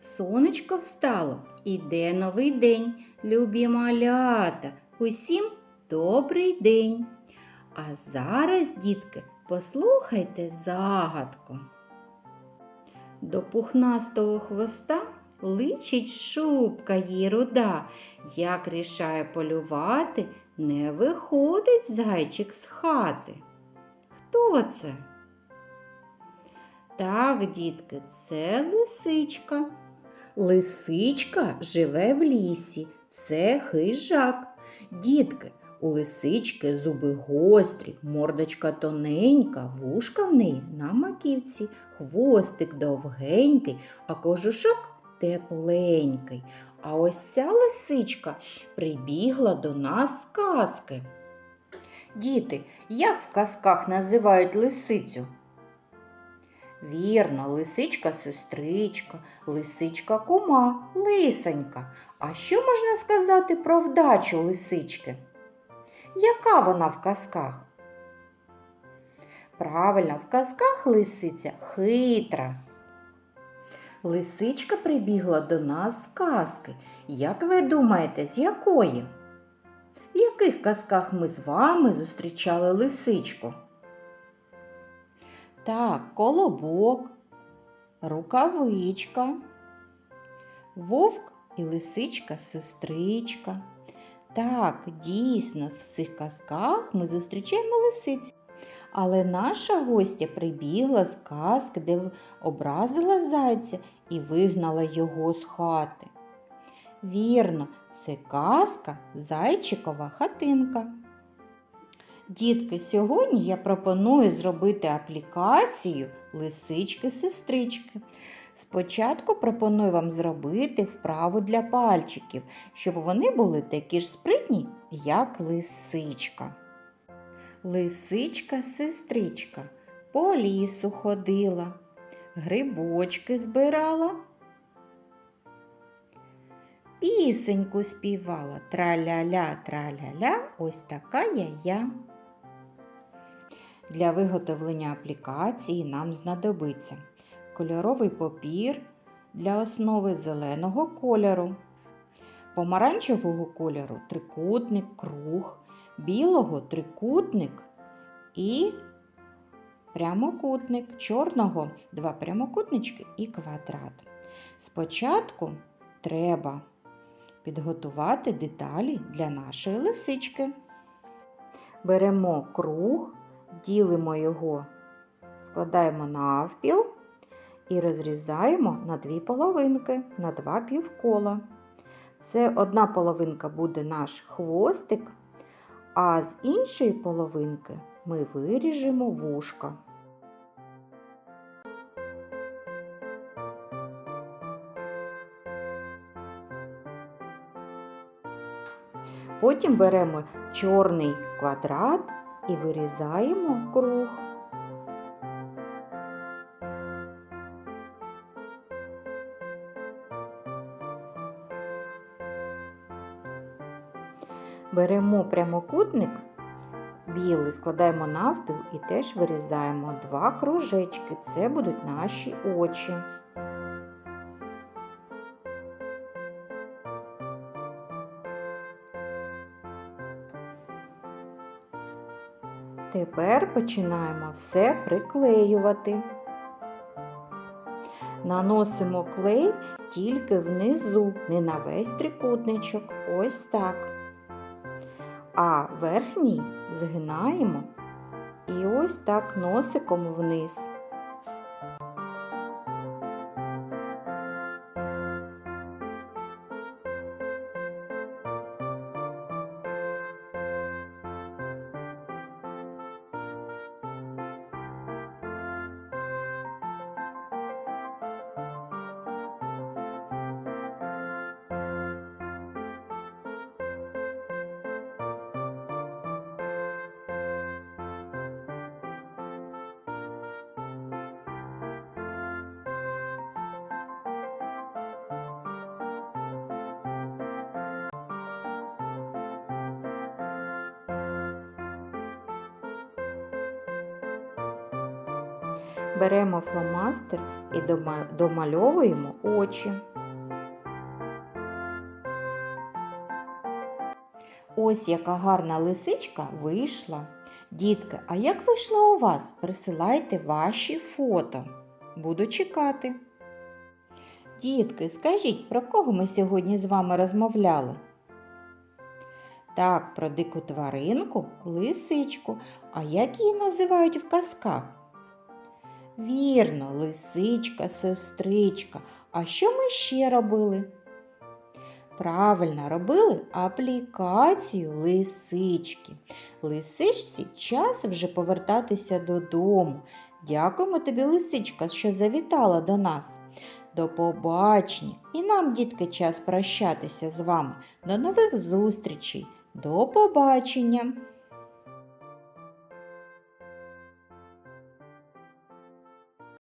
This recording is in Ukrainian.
Сонечко встало, іде новий день, любі малята, усім добрий день. А зараз, дітки, послухайте загадку. До пухнастого хвоста личить шубка їй руда. Як рішає полювати, не виходить зайчик з хати. Хто це? Так, дітки, це лисичка. Лисичка живе в лісі, це хижак. Дітки, у лисички зуби гострі, мордочка тоненька, вушка в неї на маківці, хвостик довгенький, а кожушок тепленький. А ось ця лисичка прибігла до нас з казки. Діти, як в казках називають лисицю? Вірно, лисичка сестричка, лисичка кума, лисенька. А що можна сказати про вдачу лисички? Яка вона в казках? Правильно, в казках лисиця хитра. Лисичка прибігла до нас з казки. Як ви думаєте, з якої? В яких казках ми з вами зустрічали лисичку? Так, колобок, рукавичка, вовк і лисичка сестричка. Так, дійсно, в цих казках ми зустрічаємо лисицю. Але наша гостя прибігла з казки, де образила зайця і вигнала його з хати. Вірно, це казка Зайчикова хатинка. Дітки, сьогодні я пропоную зробити аплікацію лисички-сестрички. Спочатку пропоную вам зробити вправу для пальчиків, щоб вони були такі ж спритні, як лисичка. Лисичка-сестричка по лісу ходила, грибочки збирала, пісеньку співала траля-ля, траля-ля, ось така я я. Для виготовлення аплікації нам знадобиться кольоровий папір для основи зеленого кольору, помаранчевого кольору трикутник, круг, білого трикутник і прямокутник, чорного два прямокутнички і квадрат. Спочатку треба підготувати деталі для нашої лисички. Беремо круг, ділимо його, складаємо навпіл і розрізаємо на дві половинки, на два півкола. Це одна половинка буде наш хвостик, а з іншої половинки ми виріжемо вушка. Потім беремо чорний квадрат і вирізаємо круг. Беремо прямокутник білий, складаємо навпіл і теж вирізаємо два кружечки. Це будуть наші очі. Тепер починаємо все приклеювати. Наносимо клей тільки внизу, не на весь трикутничок. Ось так. А верхній згинаємо і ось так носиком вниз. Беремо фломастер і домальовуємо очі. Ось яка гарна лисичка вийшла. Дітки, а як вийшла у вас? Присилайте ваші фото. Буду чекати. Дітки, скажіть, про кого ми сьогодні з вами розмовляли? Так, про дику тваринку, лисичку. А як її називають в казках? Вірно, лисичка, сестричка. А що ми ще робили? Правильно робили аплікацію лисички. Лисичці час вже повертатися додому. Дякуємо тобі, лисичка, що завітала до нас. До побачення. І нам, дітки, час прощатися з вами. До нових зустрічей. До побачення!